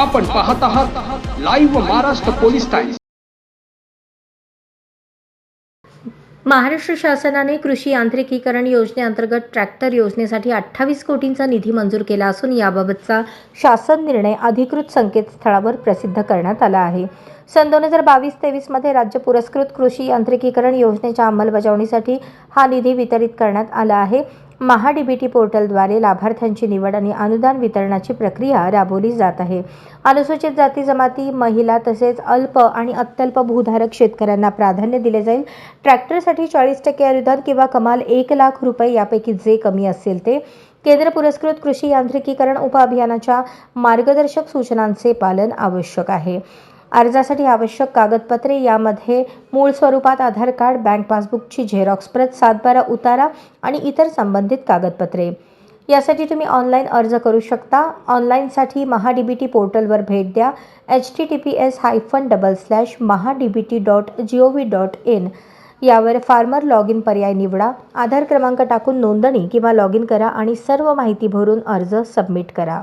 आपण पाहत आहात live Maharashtra police times Maharashtra शासनाने कृषी यांत्रिकीकरण योजनेअंतर्गत ट्रॅक्टर योजनेसाठी अठ्ठावीस कोटींचा निधी मंजूर केला असून याबाबतचा शासन निर्णय अधिकृत संकेतस्थळावर प्रसिद्ध करण्यात आला आहे. सन दोन हजार बावीस तेवीसमध्ये राज्य पुरस्कृत कृषी यांत्रिकीकरण योजनेच्या अंमलबजावणीसाठी हा निधी वितरित करण्यात आला आहे. महाडीबीटी पोर्टलद्वारे लाभार्थ्यांची निवड आणि अनुदान वितरणाची प्रक्रिया राबवली जात आहे. अनुसूचित जाती जमाती महिला तसेच अल्प आणि अत्यल्प भूधारक शेतकऱ्यांना प्राधान्य दिले जाईल. ट्रॅक्टरसाठी चाळीस टक्के अनुदान किंवा कमाल एक लाख रुपये यापैकी जे कमी असेल ते. केंद्र पुरस्कृत कृषी यांत्रिकीकरण उपअभियानाच्या मार्गदर्शक सूचनांचे पालन आवश्यक आहे. अर्जासाठी आवश्यक कागदपत्रे यामध्ये मूळ स्वरूपात आधार कार्ड बँक पासबुकची झेरॉक्स प्रत सातबारा उतारा आणि इतर संबंधित कागदपत्रे. यासाठी तुम्ही ऑनलाईन अर्ज करू शकता. ऑनलाईनसाठी महाडीबीटी पोर्टलवर भेट द्या. H T T P S hyphen double slash MahaDBT dot G O V dot in. यावर फार्मर लॉग इन पर्याय निवडा. आधार क्रमांक टाकून नोंदणी किंवा लॉग इन करा आणि सर्व माहिती भरून अर्ज सबमिट करा.